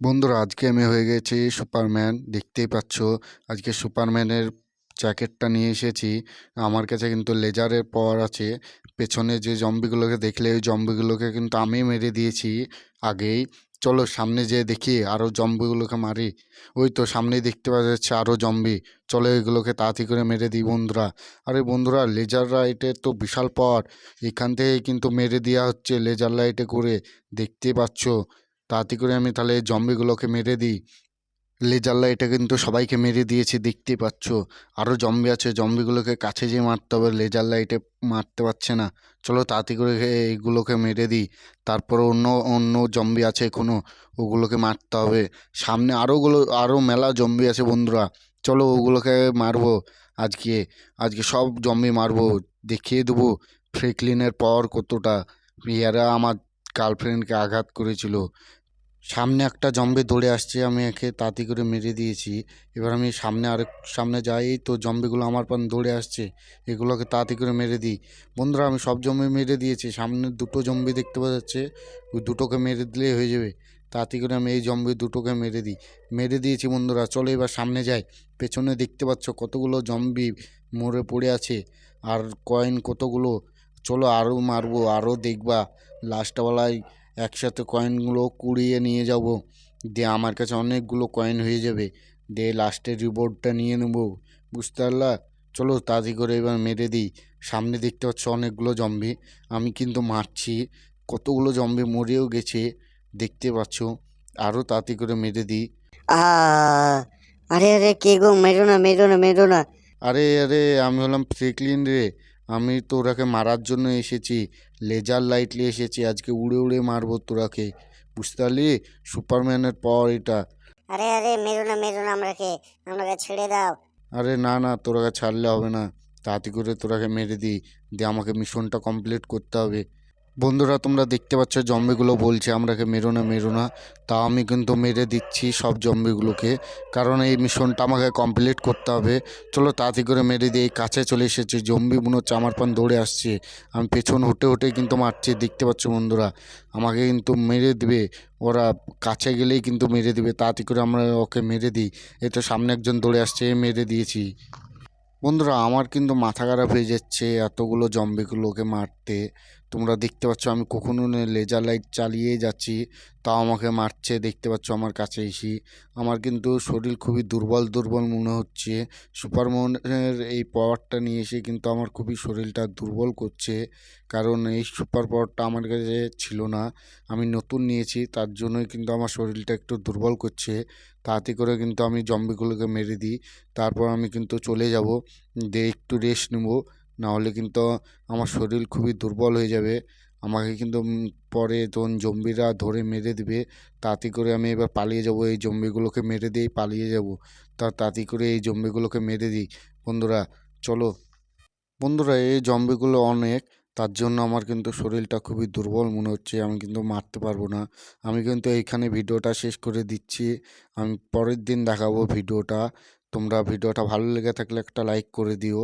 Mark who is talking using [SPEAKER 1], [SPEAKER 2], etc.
[SPEAKER 1] বন্ধুরা, আজকে আমি হয়ে গেছি সুপারম্যান। দেখতেই পাচ্ছ, আজকে সুপারম্যানের জ্যাকেটটা নিয়ে এসেছি। আমার কাছে কিন্তু লেজারের পাওয়ার আছে। পেছনে যে জম্বিগুলোকে দেখলে, ওই জম্বিগুলোকে কিন্তু আমি মেরে দিয়েছি আগেই। চলো সামনে যেয়ে দেখি আরও জম্বিগুলোকে মারি। ওই তো সামনেই দেখতে পাওয়া যাচ্ছে আরও জম্বি। চলো এগুলোকে তাড়াতাড়ি করে মেরে দিই বন্ধুরা। আরে বন্ধুরা, লেজার লাইটের তো বিশাল পাওয়ার। এখান থেকে কিন্তু মেরে দেওয়া হচ্ছে লেজার লাইটে করে। দেখতেই পাচ্ছ তাড়াতাড়ি করে আমি তাহলে জম্বিগুলোকে মেরে দিই। লেজার লাইটে কিন্তু সবাইকে মেরে দিয়েছি, দেখতেই পাচ্ছ। আরও জম্বি আছে জম্বিগুলোকে কাছে যেয়ে মারতে হবে লেজার লাইটে মারতে পারছে না। চলো তাড়াতাড়ি করে এইগুলোকে মেরে দিই। তারপর অন্য অন্য জম্বি আছে কোনো ওগুলোকে মারতে হবে। সামনে আরোগুলো আরও মেলা জম্বি আছে বন্ধুরা। চলো ওগুলোকে মারবো আজকে। আজকে সব জম্বি মারবো, দেখিয়ে দেবো ফ্রেকলিনের পাওয়ার কতটা। এরা আমার গার্লফ্রেন্ডকে আঘাত করেছিল। সামনে একটা জম্বি দৌড়ে আসছে আমি একে তাড়াতাড়ি করে মেরে দিয়েছি। এবার আমি সামনে আরেক, সামনে যাই তো জম্বিগুলো আমার পান দৌড়ে আসছে, এগুলোকে তাড়াতাড়ি করে মেরে দিই। বন্ধুরা, আমি সব জম্বি মেরে দিয়েছি, সামনে দুটো জম্বি দেখতে পাওয়া যাচ্ছে ওই দুটোকে মেরে দিলেই হয়ে যাবে তাড়াতাড়ি করে আমি এই জম্বি দুটোকে মেরে দিই। মেরে দিয়েছি বন্ধুরা, চলো এবার সামনে যাই, পেছনে দেখতে পাচ্ছ কতগুলো জম্বি মরে পড়ে আছে, আর কয়েন কতগুলো, চলো আরও মারবো আরও দেখবা লাস্টবেলায় একসাথে কয়েনগুলো কুড়িয়ে নিয়ে যাব। দিয়ে আমার কাছে অনেকগুলো কয়েন হয়ে যাবে। দিয়ে লাস্টের রিবোর্ডটা নিয়ে নেব। বুঝতে পারলা? চলো তাড়াতাড়ি করে এবার মেরে দিই। সামনে দেখতে পাচ্ছ অনেকগুলো জম্বি আমি কিন্তু মারছি। কতগুলো জম্বি মরেও গেছে দেখতে পাচ্ছ। আরও তাড়াতাড়ি করে মেরে দিই।
[SPEAKER 2] আরে আরে কে গো? মেরো না মেরো না মেরো না।
[SPEAKER 1] আরে আরে আমি হলাম ফ্রেকলিন রে। আমি তোরাকে মারার জন্য এসেছি লেজার লাইটলি নিয়ে এসেছি আজকে উড়ে উড়ে মারবো তোরাকে। বুঝতে পারলি? সুপারম্যানের পাওয়ার এটা।
[SPEAKER 2] আরে আরে মেরো না মেরো না আমরাকে আমরাকে ছেড়ে দাও।
[SPEAKER 1] আরে না না তোরাকে ছাড়লে হবে না। তাড়াতাড়ি করে তোরাকে মেরে দিই দিয়ে আমাকে মিশনটা কমপ্লিট করতে হবে। বন্ধুরা, তোমরা দেখতে পাচ্ছ জম্বিগুলো বলছে আমরাকে মেরো না মেরো না। তা আমি কিন্তু মেরে দিচ্ছি সব জম্বিগুলোকে, কারণ এই মিশনটা আমাকে কমপ্লিট করতে হবে। চলো তাড়াতাড়ি করে মেরে দিয়ে এই কাছে চলে এসেছে। জম্বি মনে হচ্ছে আমার পান দৌড়ে আসছে। আমি পেছন হটে হটে কিন্তু মারছি, দেখতে পাচ্ছ বন্ধুরা? আমাকে কিন্তু মেরে দিবে। ওরা কাছে গেলেই কিন্তু মেরে দিবে। তাড়াতাড়ি করে আমরা ওকে মেরে দিই। এই তো সামনে একজন দৌড়ে আসছে এই মেরে দিয়েছি। বন্ধুরা, আমার কিন্তু মাথা খারাপ হয়ে যাচ্ছে এতগুলো জম্বিগুলোকে মারতে। তোমরা দেখতে পাচ্ছ আমি কখনো লেজার লাইট চালিয়ে যাচ্ছি, তাও আমাকে মারছে, দেখতে পাচ্ছ আমার কাছে এসে। আমার কিন্তু শরীর খুবই দুর্বল দুর্বল মনে হচ্ছে। সুপারম্যানের এই পাওয়ারটা নিয়ে এসে কিন্তু আমার খুবই শরীরটা দুর্বল করছে। কারণ এই সুপার পাওয়ারটা আমার কাছে ছিল না। আমি নতুন নিয়েছি, তার জন্যই কিন্তু আমার শরীরটা একটু দুর্বল করছে। তাড়াতাড়ি করে কিন্তু আমি জম্বিগুলোকে মেরে দিই। তারপর আমি কিন্তু চলে যাব, দিয়ে একটু রেস্ট নেব। নাহলে কিন্তু আমার শরীর খুবই দুর্বল হয়ে যাবে। আমাকে কিন্তু পরে তখন জম্বিরা ধরে মেরে দিবে, তাতে করে আমি এবার পালিয়ে যাব। এই জম্বিগুলোকে মেরে দিয়েই পালিয়ে যাব। তা তাতে করে এই জম্বিগুলোকে মেরে দিই। বন্ধুরা, চলো। বন্ধুরা, এই জম্বিগুলো অনেক, তার জন্য আমার কিন্তু শরীরটা খুবই দুর্বল মনে হচ্ছে। আমি কিন্তু মারতে পারব না। আমি কিন্তু এইখানে ভিডিওটা শেষ করে দিচ্ছি। আমি পরের দিন দেখাবো ভিডিওটা। তোমরা ভিডিওটা ভালো লেগে থাকলে একটা লাইক করে দিও।